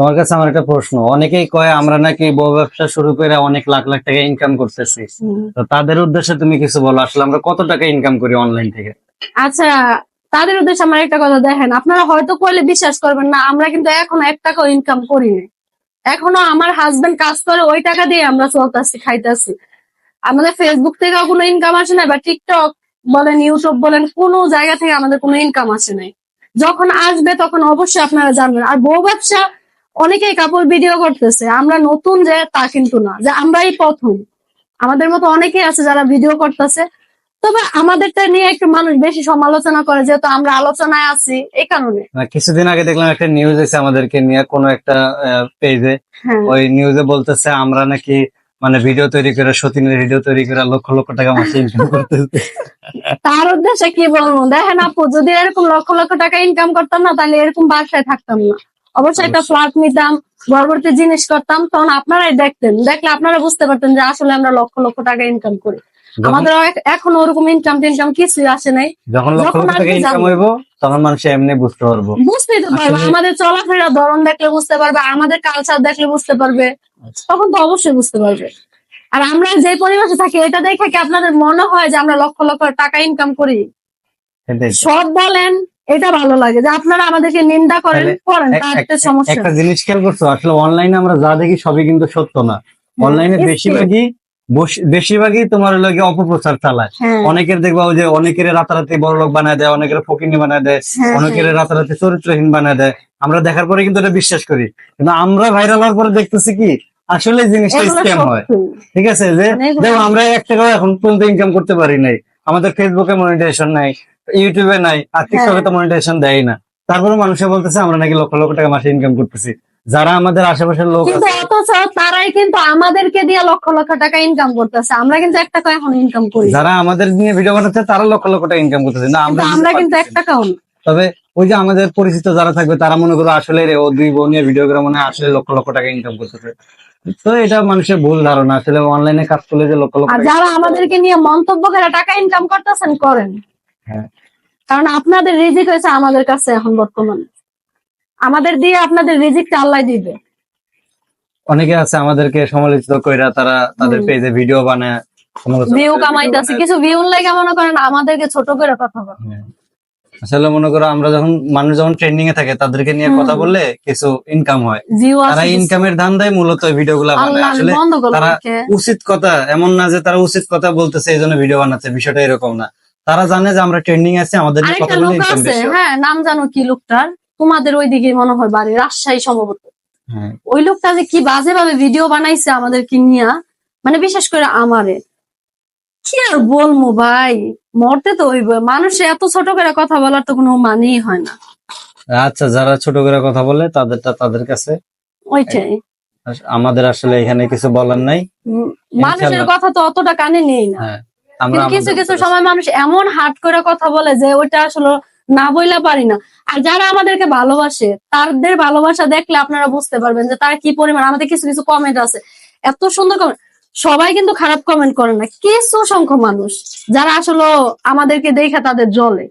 তোমার কাছে আমার একটা প্রশ্ন। অনেকেই কয় আমরা নাকি বউ ব্যবসা শুরু করে অনেক লাখ লাখ টাকা ইনকাম করতেছি। তো তাদের উদ্দেশ্যে তুমি কিছু বলো আসলে আমরা কত টাকা ইনকাম করি অনলাইন থেকে? আচ্ছা তাদের উদ্দেশ্যে আমার একটা কথা দেখেন আপনারা হয়তো করলে বিশ্বাস করবেন না আমরা কিন্তু এখনও এক টাকাও ইনকাম করি না এখনও আমার হাজবেন্ড কাজ করে ওই টাকা দিয়ে আমরা চলতেছি খাইতেছি। আমাদের ফেসবুক থেকে কোনো ইনকাম আসে না বা টিকটক বলেন ইউটিউব বলেন কোনো জায়গা থেকে আমাদের কোনো ইনকাম আসে নাই। যখন আসবে তখন অবশ্যই আপনারা জানবেন। আর বউ ব্যবসা অনেকেই কাপড় ভিডিও করতেছে। আমরা নতুন যে তা কিন্তু না। যে আমরাই প্রথম। আমাদের মতো অনেকেই আছে যারা ভিডিও করতেছে। তবে আমাদেরটা নিয়ে একটু মানুষ বেশি সমালোচনা করে যেহেতু আমরা আলোচনায় আছি এই কারণে। কিছুদিন আগে দেখলাম একটা নিউজ এসে আমাদেরকে নিয়ে কোনো একটা পেজে হ্যাঁ। ওই নিউজে বলতেছে আমরা নাকি মানে ভিডিও তৈরি করে সতীনের ভিডিও তৈরি করে লক্ষ লক্ষ টাকা মাসে ইনকাম করতেছি। তার উদ্দেশ্যে কি বলব? দেখেন আপু যদি এরকম লক্ষ লক্ষ টাকা ইনকাম করতাম না তাহলে এরকম বাসায় থাকতাম না। অবশ্যই একটা ফ্ল্যাট নিতাম গর্ভবতী জিনিস করতাম তখন আপনারাই দেখতেন। দেখলে আপনারা বুঝতে পারতেন যে আসলে আমরা লক্ষ লক্ষ টাকা ইনকাম করি। আমাদের এখন ওরকম ইনকাম টিনকাম কিছুই আসে নাই। যখন লক্ষ লক্ষ টাকা ইনকাম হইব তখন মানুষ এমনি বুঝতে পারব। বুঝতেই তো পারবে। আমাদের চলাফেরা ধরন দেখলে বুঝতে পারবে আমাদের কালচার দেখলে বুঝতে পারবে। আচ্ছা। তখন তো অবশ্যই বুঝতে পারবে। আর আমরা যে পরিবেশে থাকি এটা দেখে কি আপনাদের মনে হয় যে আমরা লক্ষ লক্ষ টাকা ইনকাম করি? সব বলেন এটা ভালো লাগে যে আপনারা আমাদেরকে নিন্দা করেন করেন তাতে সমস্যা। একটা জিনিস খেয়াল করছ আসলে অনলাইনে আমরা যা দেখি সবই কিন্তু সত্য না। অনলাইনে হ্যাঁ, বেশিরভাগই বেশিরভাগই তোমার লাগে অপপ্রচার চালায়। হ্যাঁ। অনেকের দেখবা ওই যে অনেকের রাতারাতি বড় লোক বানায় দেয় অনেকের ফকিনি বানায় দেয় হ্যাঁ, অনেকের রাতারাতি চরিত্রহীন বানায় দেয়। আমরা দেখার পরে কিন্তু এটা বিশ্বাস করি। কিন্তু আমরা ভাইরাল হওয়ার পরে দেখতেছি কি আসলে জিনিসটা স্ক্যাম হয়। ঠিক আছে? যে মানে দেখো আমরা এক টাকাও এখন পর্যন্ত ইনকাম করতে পারি নাই। আমাদের ফেসবুকে মনিটাইজেশন নাই। ইউটিউবে নাই আর টিকটকে হ্যাঁ। তো মনিটাইজেশন দেয় না। তারপরে মানুষে বলতেছে আমরা নাকি লক্ষ লক্ষ টাকা মাসে ইনকাম করতেছি। যারা আমাদের আশেপাশের লোক কিন্তু অথচ তারাই কিন্তু আমাদেরকে দিয়ে লক্ষ লক্ষ টাকা ইনকাম করতেছে। আমরা কিন্তু এক টাকা এখন ইনকাম করি যারা আমাদের নিয়ে ভিডিও বানাচ্ছে তারা লক্ষ লক্ষ টাকা ইনকাম করতেছে। না আমরা আমরা কিন্তু এক টাকাও না। তবে ওই যে আমাদের পরিচিত যারা থাকবে তারা মনে করো আসলে রে ও দুই বোন ভিডিও করে মনে আসলে লক্ষ লক্ষ টাকা ইনকাম করতেছে। তো এটা মানুষের ভুল ধারণা। আসলে অনলাইনে কাজ করলে যে লক্ষ লক্ষ যারা আমাদেরকে নিয়ে মন্তব্য করে টাকা ইনকাম করতেছেন করেন। হ্যাঁ। কারণ আপনাদের রিজিক হয়েছে আমাদের কাছে এখন বর্তমানে। আমাদের দিয়ে আপনাদের রিজিকটা আল্লাহ দিবে। অনেকে আছে আমাদেরকে সমালোচিত কইরা তারা তাদের পেজে ভিডিও বানায় ভিউ কামাইতেছে কিছু ভিউ লাগে মনে করেন আমাদেরকে ছোট করে কথা বলে। আসলে মনে করো আমরা যখন মানুষ যখন ট্রেন্ডিং এ থাকে তাদেরকে নিয়ে কথা বললে কিছু ইনকাম হয়। তারা ইনকামের ধান দেয় মূলত ভিডিও গুলা বানায়। আসলে তারা উচিত কথা এমন না যে তারা উচিত কথা বলতেছে এই জন্য ভিডিও বানাচ্ছে। বিষয়টা এরকম না। তারা জানে যে আমরা ট্রেন্ডিং আছে আমাদের আরেকটা লোক আছে হ্যাঁ নাম জানো কি লোকটার? তোমাদের ওইদিকে মনে হয় বাড়ি রাজশাহী সম্ভবত হ্যাঁ। ওই লোকটা যে কি বাজে ভাবে ভিডিও বানাইছে আমাদেরকে নিয়া মানে বিশেষ করে আমারে। কি আর বলব ভাই? মরতে তো হইব। মানুষে এত ছোট করে কথা বলার তো কোনো মানেই হয় না। আচ্ছা যারা ছোট করে কথা বলে তাদেরটা তাদের কাছে ওইটাই। আমাদের আসলে এখানে কিছু বলার নাই। মানুষের কথা তো অতটা কানে নেই না। হ্যাঁ। কিন্তু কিছু কিছু সময় মানুষ এমন হাট করে কথা বলে যে ওটা আসলে না বইলা পারি না। আর যারা আমাদেরকে ভালোবাসে তাদের ভালোবাসা দেখলে আপনারা বুঝতে পারবেন যে তারা কি পরিমাণ আমাদের কিছু কিছু কমেন্ট আছে। এত সুন্দর কমেন্ট সবাই কিন্তু খারাপ কমেন্ট করে না কিছু সংখ্যক মানুষ যারা আসলে আমাদেরকে দেখে তাদের জলে